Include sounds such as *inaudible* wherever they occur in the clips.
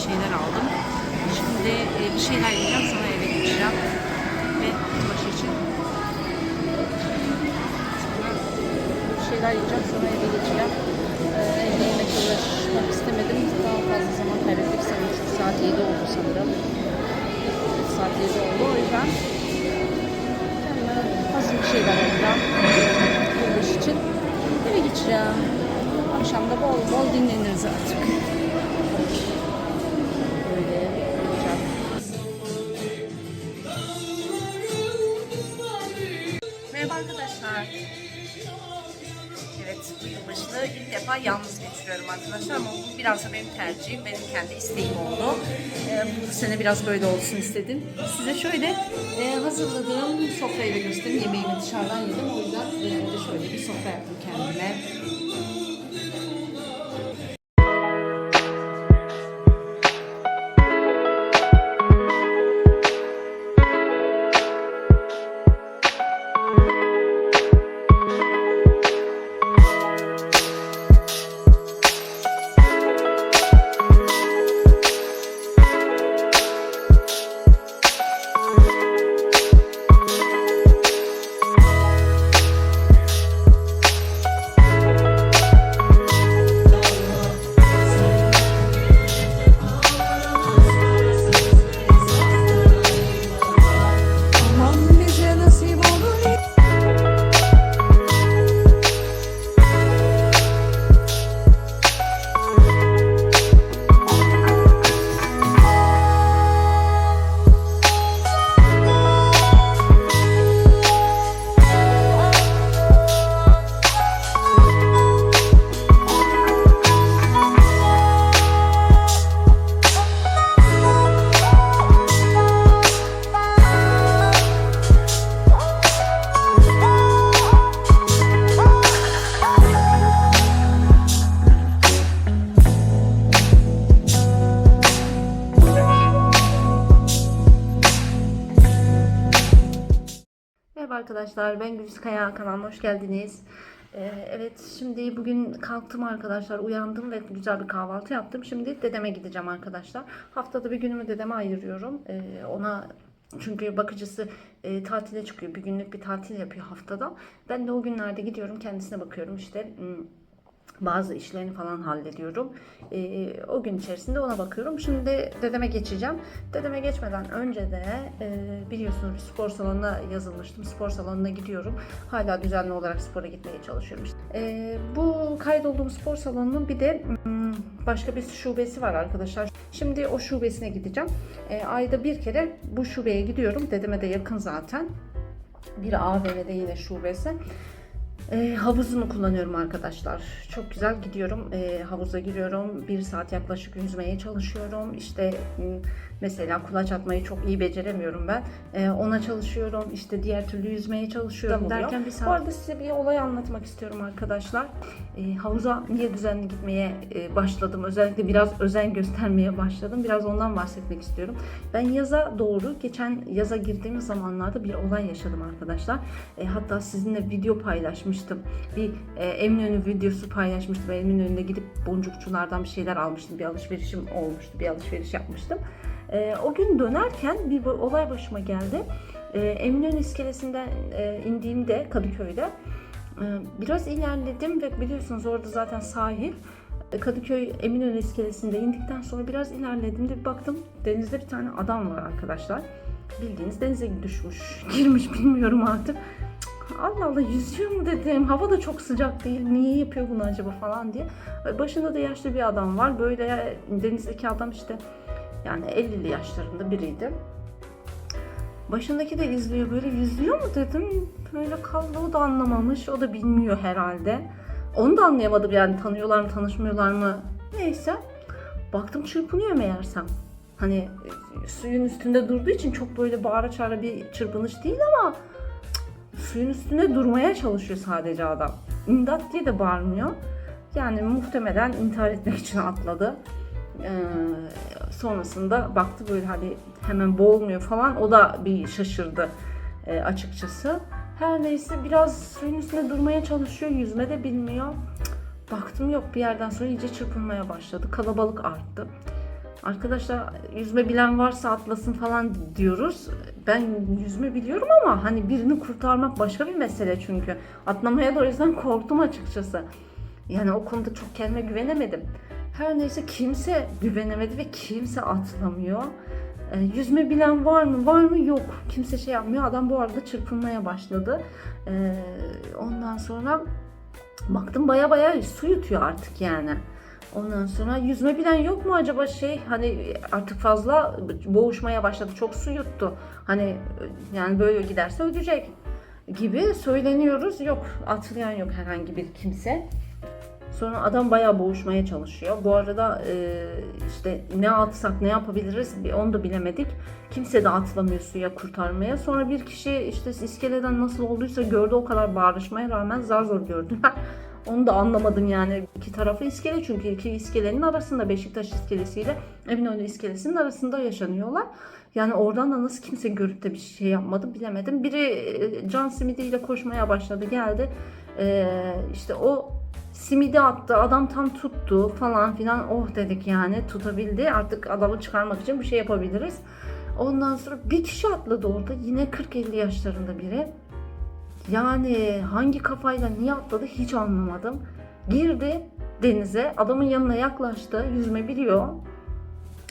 Şimdi e, bir şeyler yiyeceğim sonra eve gideceğim. Ve başı için. Bir şeyler yiyeceğim sonra eve geçeceğim. Ee, yemekle uğraşmak istemedim. Daha fazla zaman istemedim. Çünkü saat 7 oldu sanırım. Saat 7 oldu. O yüzden kendime hazır bir şeyler alacağım. Yılbaşı için eve geçeceğim. Akşam da bol bol dinleniriz artık. Biraz da benim tercihim, benim kendi isteğim oldu. Ee, bu sene biraz böyle olsun istedim. Size şöyle e, hazırladığım sofrayı da göstereyim. Yemeğimi dışarıdan yedim. O yüzden e, şöyle bir sofra yaptım kendime. Arkadaşlar, ben Gülüz Kaya kanalıma hoş geldiniz. Ee, evet, şimdi bugün kalktım arkadaşlar, uyandım ve güzel bir kahvaltı yaptım. Şimdi dedeme gideceğim arkadaşlar. Haftada bir günümü dedeme ayırıyorum. Ee, ona çünkü bakıcısı e, tatile çıkıyor, bir günlük bir tatil yapıyor haftada. Ben de o günlerde gidiyorum, kendisine bakıyorum işte. Bazı işlerini falan hallediyorum. Ee, o gün içerisinde ona bakıyorum. Şimdi dedeme geçeceğim. Dedeme geçmeden önce de e, biliyorsunuz spor salonuna yazılmıştım. Spor salonuna gidiyorum. Hala düzenli olarak spora gitmeye çalışıyorum. Ee, bu kaydolduğum spor salonunun bir de hmm, başka bir şubesi var arkadaşlar. Şimdi o şubesine gideceğim. Ee, ayda bir kere bu şubeye gidiyorum. Dedeme de yakın zaten. Bir AVM'de yine şubesi. E, havuzunu kullanıyorum arkadaşlar. Çok güzel gidiyorum. E, havuza giriyorum. Bir saat yaklaşık yüzmeye çalışıyorum. İşte mesela kulaç atmayı çok iyi beceremiyorum ben. E, ona çalışıyorum. İşte diğer türlü yüzmeye çalışıyorum derken bir saat... Bu arada size bir olay anlatmak istiyorum arkadaşlar. E, havuza niye düzenli gitmeye e, başladım? Özellikle biraz özen göstermeye başladım. Biraz ondan bahsetmek istiyorum. Ben yaza doğru, geçen yaza girdiğimiz zamanlarda bir olay yaşadım arkadaşlar. E, hatta sizinle video paylaşmıştım. Bir e, Eminönü videosu paylaşmıştım. Eminönü'ne gidip boncukçulardan bir şeyler almıştım. Bir alışverişim olmuştu. Bir alışveriş yapmıştım. E, o gün dönerken bir olay başıma geldi. E, Eminönü iskelesinden e, indiğimde Kadıköy'de e, biraz ilerledim ve biliyorsunuz orada zaten sahil. Kadıköy Eminönü iskelesinde indikten sonra biraz ilerlediğimde bir baktım denizde bir tane adam var arkadaşlar. Bildiğiniz denize düşmüş, *laughs* girmiş bilmiyorum artık. Allah Allah yüzüyor mu dedim. Hava da çok sıcak değil. Niye yapıyor bunu acaba falan diye. Başında da yaşlı bir adam var. Böyle denizdeki adam işte yani 50'li yaşlarında biriydi. Başındaki de izliyor böyle yüzüyor mu dedim. Böyle kaldı o da anlamamış. O da bilmiyor herhalde. Onu da anlayamadım yani tanıyorlar mı tanışmıyorlar mı. Neyse. Baktım çırpınıyor meğersem. Hani e, suyun üstünde durduğu için çok böyle bağıra çağıra bir çırpınış değil ama suyun üstünde durmaya çalışıyor sadece adam. İmdat diye de bağırmıyor. Yani muhtemelen intihar etmek için atladı. Ee, sonrasında baktı böyle hani hemen boğulmuyor falan. O da bir şaşırdı e, açıkçası. Her neyse biraz suyun üstünde durmaya çalışıyor. Yüzme de bilmiyor. Baktım yok bir yerden sonra iyice çırpınmaya başladı. Kalabalık arttı. Arkadaşlar yüzme bilen varsa atlasın falan diyoruz. Ben yüzme biliyorum ama hani birini kurtarmak başka bir mesele çünkü. Atlamaya da o yüzden korktum açıkçası. Yani o konuda çok kendime güvenemedim. Her neyse kimse güvenemedi ve kimse atlamıyor. E, yüzme bilen var mı? Var mı? Yok. Kimse şey yapmıyor. Adam bu arada çırpınmaya başladı. E, ondan sonra baktım baya baya su yutuyor artık yani. Ondan sonra yüzme bilen yok mu acaba şey hani artık fazla boğuşmaya başladı. Çok su yuttu. Hani yani böyle giderse ölecek gibi söyleniyoruz. Yok atlayan yok herhangi bir kimse. Sonra adam bayağı boğuşmaya çalışıyor. Bu arada e, işte ne atsak ne yapabiliriz onu da bilemedik. Kimse de atlamıyor suya kurtarmaya. Sonra bir kişi işte iskeleden nasıl olduysa gördü o kadar bağırışmaya rağmen zar zor gördüler. Onu da anlamadım yani. iki tarafı iskele çünkü iki iskelenin arasında Beşiktaş iskelesiyle Eminönü iskelesinin arasında yaşanıyorlar. Yani oradan da nasıl kimse görüp de bir şey yapmadı bilemedim. Biri e, can simidiyle koşmaya başladı geldi. E, işte o simidi attı adam tam tuttu falan filan oh dedik yani tutabildi artık adamı çıkarmak için bir şey yapabiliriz. Ondan sonra bir kişi atladı orada yine 40-50 yaşlarında biri. Yani hangi kafayla niye atladı hiç anlamadım. Girdi denize adamın yanına yaklaştı yüzme biliyor.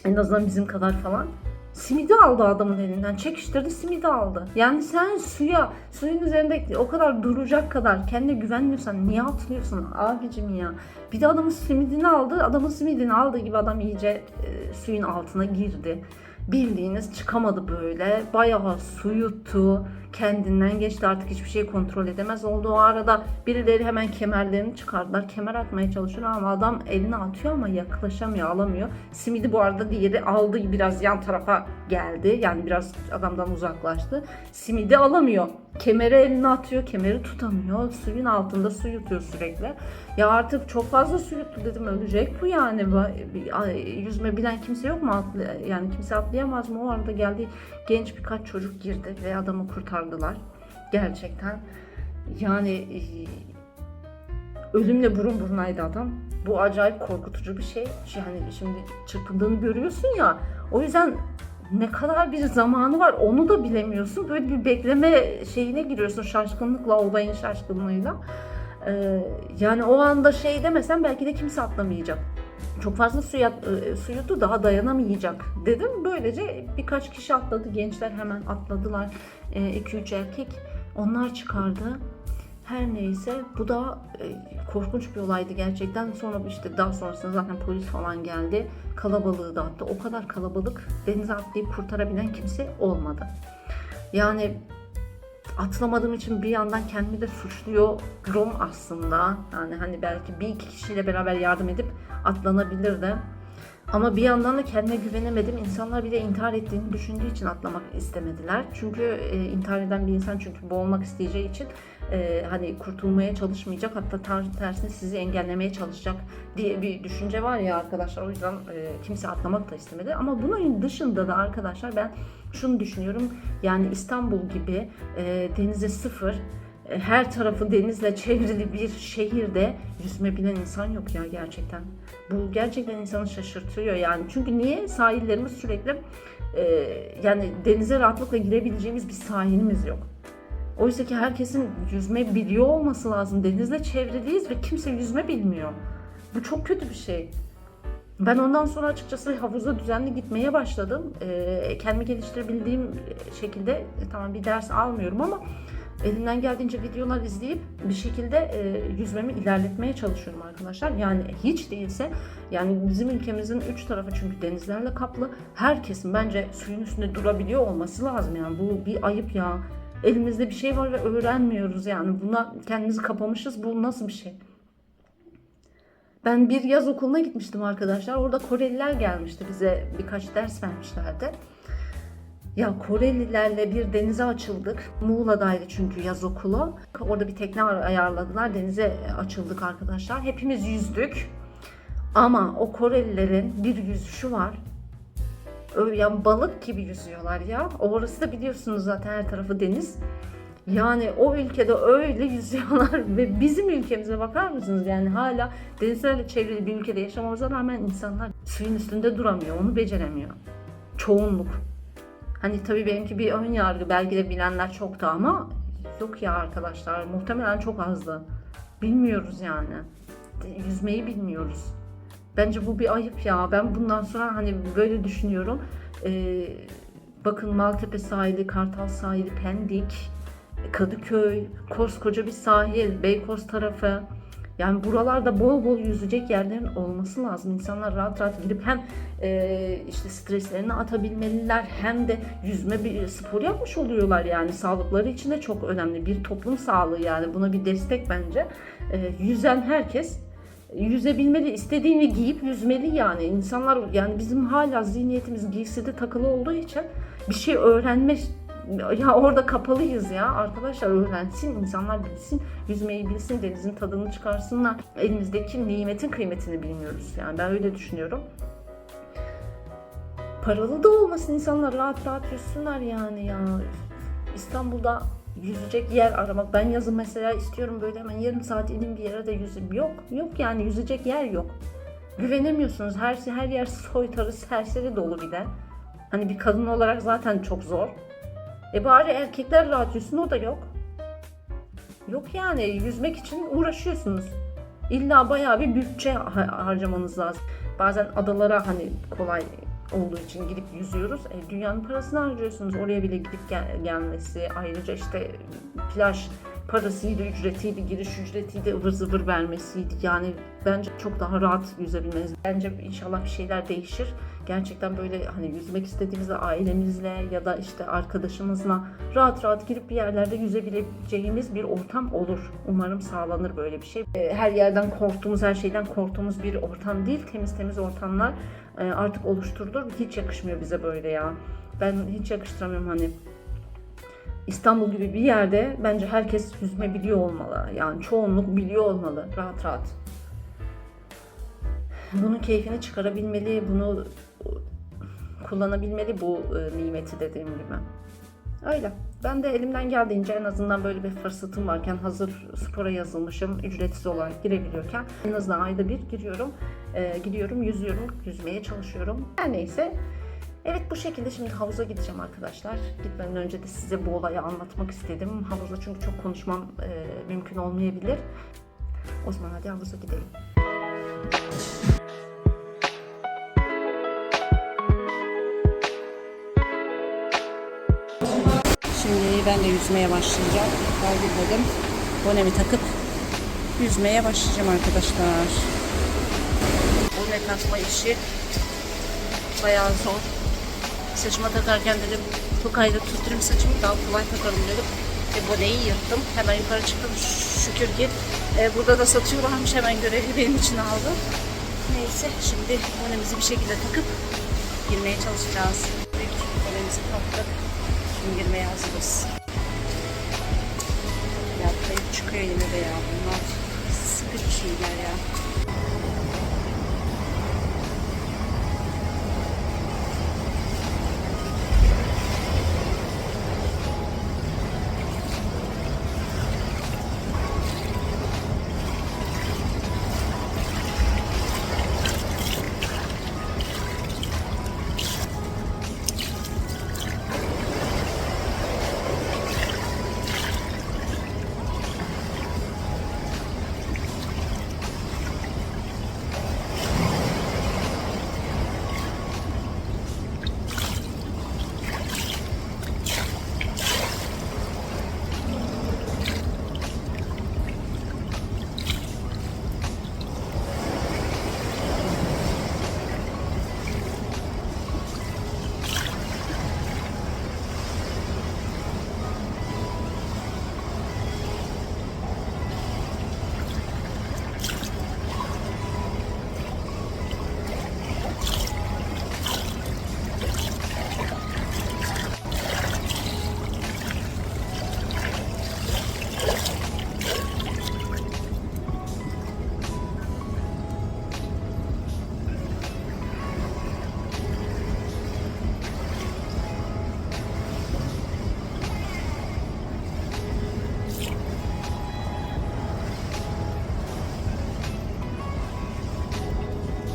En azından bizim kadar falan. Simidi aldı adamın elinden. Çekiştirdi simidi aldı. Yani sen suya, suyun üzerinde o kadar duracak kadar kendine güvenmiyorsan niye atlıyorsun abicim ya? Bir de adamın simidini aldı. Adamın simidini aldığı gibi adam iyice e, suyun altına girdi. Bildiğiniz çıkamadı böyle. Bayağı su yuttu. Kendinden geçti artık hiçbir şey kontrol edemez oldu. O arada birileri hemen kemerlerini çıkardılar. Kemer atmaya çalışıyor ama adam eline atıyor ama yaklaşamıyor, alamıyor. Simidi bu arada diğeri aldı biraz yan tarafa geldi. Yani biraz adamdan uzaklaştı. Simidi alamıyor. Kemeri eline atıyor, kemeri tutamıyor. Suyun altında su yutuyor sürekli. Ya artık çok fazla su yuttu dedim ölecek bu yani. Yüzme bilen kimse yok mu? Yani kimse atlayamaz mı? O arada geldi genç birkaç çocuk girdi ve adamı kurtardılar. Gerçekten. Yani e, ölümle burun burunaydı adam. Bu acayip korkutucu bir şey. Yani şimdi çırpındığını görüyorsun ya. O yüzden ne kadar bir zamanı var onu da bilemiyorsun. Böyle bir bekleme şeyine giriyorsun şaşkınlıkla, olayın şaşkınlığıyla. Ee, yani o anda şey demesen belki de kimse atlamayacak. Çok fazla suya, e, su yuttu daha dayanamayacak dedim. Böylece birkaç kişi atladı. Gençler hemen atladılar. 2-3 erkek. Onlar çıkardı. Her neyse bu da e, korkunç bir olaydı gerçekten. Sonra işte daha sonrasında zaten polis falan geldi. Kalabalığı dağıttı. O kadar kalabalık denize atlayıp kurtarabilen kimse olmadı. Yani atlamadığım için bir yandan kendimi de suçluyorum aslında. Yani hani belki bir iki kişiyle beraber yardım edip atlanabilirdi. Ama bir yandan da kendime güvenemedim. İnsanlar bir de intihar ettiğini düşündüğü için atlamak istemediler. Çünkü e, intihar eden bir insan çünkü boğulmak isteyeceği için e, hani kurtulmaya çalışmayacak hatta tam tersine sizi engellemeye çalışacak diye bir düşünce var ya arkadaşlar. O yüzden e, kimse atlamak da istemedi. Ama bunun dışında da arkadaşlar ben şunu düşünüyorum. Yani İstanbul gibi e, denize sıfır e, her tarafı denizle çevrili bir şehirde yüzme bilen insan yok ya gerçekten. Bu gerçekten insanı şaşırtıyor yani. Çünkü niye sahillerimiz sürekli e, yani denize rahatlıkla girebileceğimiz bir sahilimiz yok. Oysa ki herkesin yüzme biliyor olması lazım. Denizle çevriliyiz ve kimse yüzme bilmiyor. Bu çok kötü bir şey. Ben ondan sonra açıkçası havuza düzenli gitmeye başladım. Ee, kendimi geliştirebildiğim şekilde e, tamam bir ders almıyorum ama elimden geldiğince videolar izleyip bir şekilde e, yüzmemi ilerletmeye çalışıyorum arkadaşlar. Yani hiç değilse yani bizim ülkemizin üç tarafı çünkü denizlerle kaplı. Herkesin bence suyun üstünde durabiliyor olması lazım yani. Bu bir ayıp ya. Elimizde bir şey var ve öğrenmiyoruz yani. Buna kendimizi kapamışız. Bu nasıl bir şey? Ben bir yaz okuluna gitmiştim arkadaşlar. Orada Koreliler gelmişti bize birkaç ders vermişlerdi. Ya Korelilerle bir denize açıldık. Muğla'daydı çünkü yaz okulu. Orada bir tekne ayarladılar. Denize açıldık arkadaşlar. Hepimiz yüzdük. Ama o Korelilerin bir yüzüşü var. Yani balık gibi yüzüyorlar ya. Orası da biliyorsunuz zaten her tarafı deniz. Yani o ülkede öyle yüzüyorlar *laughs* ve bizim ülkemize bakar mısınız? Yani hala denizlerle çevrili bir ülkede yaşamamıza rağmen insanlar suyun üstünde duramıyor, onu beceremiyor. Çoğunluk. Hani tabii benimki bir ön yargı, belki de bilenler çoktu ama yok ya arkadaşlar, muhtemelen çok azdı. Bilmiyoruz yani. Yüzmeyi bilmiyoruz. Bence bu bir ayıp ya. Ben bundan sonra hani böyle düşünüyorum. Ee, bakın Maltepe sahili, Kartal sahili, Pendik, Kadıköy, koskoca bir sahil, Beykoz tarafı. Yani buralarda bol bol yüzecek yerlerin olması lazım. İnsanlar rahat rahat girip hem e, işte streslerini atabilmeliler hem de yüzme bir spor yapmış oluyorlar yani sağlıkları için de çok önemli. Bir toplum sağlığı yani buna bir destek bence. E, yüzen herkes yüzebilmeli, istediğini giyip yüzmeli yani. İnsanlar yani bizim hala zihniyetimiz giyside takılı olduğu için bir şey öğrenme ya orada kapalıyız ya. Arkadaşlar öğrensin insanlar bilsin yüzmeyi bilsin denizin tadını çıkarsınlar. Elimizdeki nimetin kıymetini bilmiyoruz yani. Ben öyle düşünüyorum. Paralı da olmasın insanlar rahat rahat yüzsünler yani ya. İstanbul'da yüzecek yer aramak ben yazın mesela istiyorum böyle hemen yarım saat inin bir yere de yüzüm yok yok yani yüzecek yer yok güvenemiyorsunuz her her yer *laughs* soytarı serseri dolu bir de hani bir kadın olarak zaten çok zor e bari erkekler rahat yüzsün o da yok. Yok yani yüzmek için uğraşıyorsunuz. İlla bayağı bir bütçe ha- harcamanız lazım. Bazen adalara hani kolay olduğu için gidip yüzüyoruz. E, dünyanın parasını harcıyorsunuz. Oraya bile gidip gel- gelmesi. Ayrıca işte plaj parasıydı, ücretiydi, giriş ücretiydi, ıvır zıvır vermesiydi. Yani bence çok daha rahat yüzebilmeniz. Bence inşallah bir şeyler değişir. Gerçekten böyle hani yüzmek istediğimizde ailemizle ya da işte arkadaşımızla rahat rahat girip bir yerlerde yüzebileceğimiz bir ortam olur. Umarım sağlanır böyle bir şey. E, Her yerden korktuğumuz, her şeyden korktuğumuz bir ortam değil. Temiz temiz ortamlar e, artık oluşturulur. Hiç yakışmıyor bize böyle ya. Ben hiç yakıştıramıyorum hani. İstanbul gibi bir yerde bence herkes yüzme biliyor olmalı. Yani çoğunluk biliyor olmalı. Rahat rahat. Bunun keyfini çıkarabilmeli, bunu kullanabilmeli bu e, nimeti dediğim gibi. Öyle. Ben de elimden geldiğince en azından böyle bir fırsatım varken hazır spora yazılmışım ücretsiz olarak girebiliyorken en azından ayda bir giriyorum. E, gidiyorum, yüzüyorum, yüzmeye çalışıyorum. Her neyse. Evet bu şekilde şimdi havuza gideceğim arkadaşlar. Gitmeden önce de size bu olayı anlatmak istedim. Havuzda çünkü çok konuşmam e, mümkün olmayabilir. O zaman hadi havuza gidelim. Şimdi ben de yüzmeye başlayacağım. Daha girmedim. Bonemi takıp yüzmeye başlayacağım arkadaşlar. Bone takma işi bayağı zor. Saçıma takarken dedim tokayla tutturayım saçımı daha kolay takarım dedim. E, boneyi yırttım. Hemen yukarı çıktım. Şükür ki e, burada da satıyorlarmış. Hemen görevli benim için aldım. Neyse şimdi bonemizi bir şekilde takıp girmeye çalışacağız. İlk bonemizi taktık. Şimdi girmeye hazırız. Ya kayıp çıkıyor yine de ya. Bunlar sıkı şeyler ya.